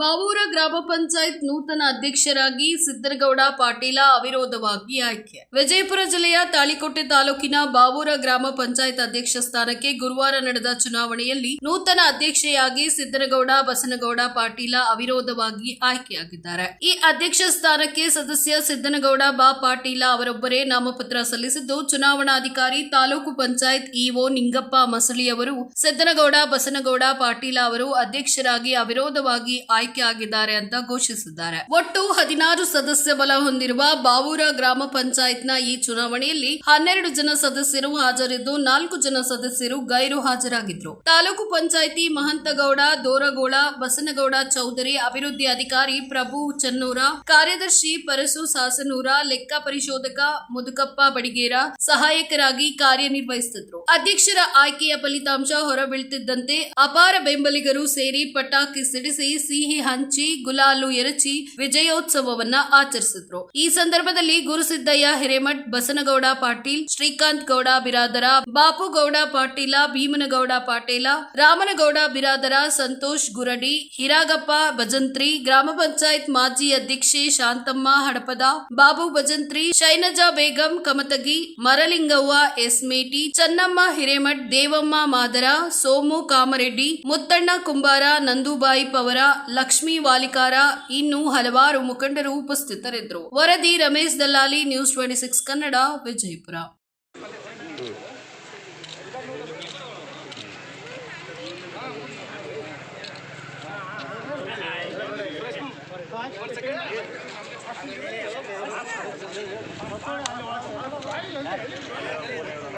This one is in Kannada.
ಬಾವೂರ ಗ್ರಾಮ ಪಂಚಾಯತ್ ನೂತನ ಅಧ್ಯಕ್ಷರಾಗಿ ಸಿದ್ದರಗೌಡ ಪಾಟೀಲ ಅವಿರೋಧವಾಗಿ ಆಯ್ಕೆ. ವಿಜಯಪುರ ಜಿಲ್ಲೆಯ ತಾಳಿಕೋಟೆ ತಾಲೂಕಿನ ಬಾವೂರ ಗ್ರಾಮ ಪಂಚಾಯತ್ ಅಧ್ಯಕ್ಷ ಸ್ಥಾನಕ್ಕೆ ಗುರುವಾರ ನಡೆದ ಚುನಾವಣೆಯಲ್ಲಿ ನೂತನ ಅಧ್ಯಕ್ಷೆಯಾಗಿ ಸಿದ್ದರಗೌಡ, ಬಸನಗೌಡ ಪಾಟೀಲ ಅವಿರೋಧವಾಗಿ ಆಯ್ಕೆಯಾಗಿದ್ದಾರೆ. ಈ ಅಧ್ಯಕ್ಷ ಸ್ಥಾನಕ್ಕೆ ಸದಸ್ಯ ಸಿದ್ದನಗೌಡ ಬಾ ಪಾಟೀಲ ಅವರೊಬ್ಬರೇ ನಾಮಪತ್ರ ಸಲ್ಲಿಸಿದ್ದು, ಚುನಾವಣಾಧಿಕಾರಿ ತಾಲೂಕು ಪಂಚಾಯತ್ ಇಒ ನಿಂಗಪ್ಪ ಮಸಳಿ ಅವರು, ಸಿದ್ದನಗೌಡ, ಬಸನಗೌಡ ಪಾಟೀಲ ಅವರು ಅಧ್ಯಕ್ಷರಾಗಿ ಅವಿರೋಧವಾಗಿ ಆಯ್ಕೆಯಾಗಿದ್ದಾರೆ ಅಂತ ಘೋಷಿಸಿದ್ದಾರೆ. ಒಟ್ಟು ಹದಿನಾರು ಸದಸ್ಯ ಬಲ ಹೊಂದಿರುವ ಬಾವೂರ ಗ್ರಾಮ ಪಂಚಾಯತ್ನ ಈ ಚುನಾವಣೆಯಲ್ಲಿ ಹನ್ನೆರಡು ಜನ ಸದಸ್ಯರು ಹಾಜರಿದ್ದು ನಾಲ್ಕು ಜನ ಸದಸ್ಯರು ಗೈರು ಹಾಜರಾಗಿದ್ರು. ತಾಲೂಕು ಪಂಚಾಯಿತಿ ಮಹಂತಗೌಡ, ದೋರಗೋಳ, ಬಸನಗೌಡ ಚೌಧರಿ, ಅಭಿವೃದ್ಧಿ ಅಧಿಕಾರಿ ಪ್ರಭು ಚನ್ನೂರ, ಕಾರ್ಯದರ್ಶಿ ಪರಸು ಸಾಸನೂರ, ಲೆಕ್ಕ ಪರಿಶೋಧಕ ಮುದುಕಪ್ಪ ಬಡಿಗೇರ ಸಹಾಯಕರಾಗಿ ಕಾರ್ಯನಿರ್ವಹಿಸುತ್ತಿದ್ರು ಅಧ್ಯಕ್ಷರ ಆಯ್ಕೆಯ ಫಲಿತಾಂಶ ಹೊರಬೀಳ್ತಿದ್ದಂತೆ ಅಪಾರ ಬೆಂಬಲಿಗರು ಸೇರಿ ಪಟಾಕಿ ಸಿಡಿಸಿ ಸಿಹಿ ಹಂಚಿ, ಗುಲಾಲು ಎರಚಿ ವಿಜಯೋತ್ಸವವನ್ನ ಆಚರಿಸಿದ್ರು. ಈ ಸಂದರ್ಭದಲ್ಲಿ ಗುರುಸಿದ್ದಯ್ಯ ಹಿರೇಮಠ್, ಬಸನಗೌಡ ಪಾಟೀಲ್, ಶ್ರೀಕಾಂತ್ ಗೌಡ ಬಿರಾದರ, ಬಾಪುಗೌಡ ಪಾಟೀಲ, ಭೀಮನಗೌಡ ಪಾಟೀಲ, ರಾಮನಗೌಡ ಬಿರಾದರ, ಸಂತೋಷ್ ಗುರಡಿ, ಹಿರಾಗಪ್ಪ ಭಜಂತ್ರಿ, ಗ್ರಾಮ ಪಂಚಾಯತ್ ಮಾಜಿ ಅಧ್ಯಕ್ಷೆ ಶಾಂತಮ್ಮ ಹಡಪದ, ಬಾಬು ಭಜಂತ್ರಿ, ಶೈನಜಾ ಬೇಗಂ, ಕಮತಗಿ, ಮರಲಿಂಗವ್ವ, ಎಸ್ಮೇಟಿ, ಚನ್ನಮ್ಮ ಹಿರೇಮಠ್, ದೇವಮ್ಮ ಮಾದರ, ಸೋಮು ಕಾಮರೆಡ್ಡಿ, ಮುತ್ತಣ್ಣ ಕುಂಬಾರ, ನಂದುಬಾಯಿ ಪವರ ಲಕ್ಷ್ಮೀ ವಾಲಿಕಾರ ಇನ್ನು ಹಲವಾರು ಮುಖಂಡರು ಉಪಸ್ಥಿತರಿದ್ದರು. ವರದಿ Ramesh Dallali news twenty six Kannada Vijayapura.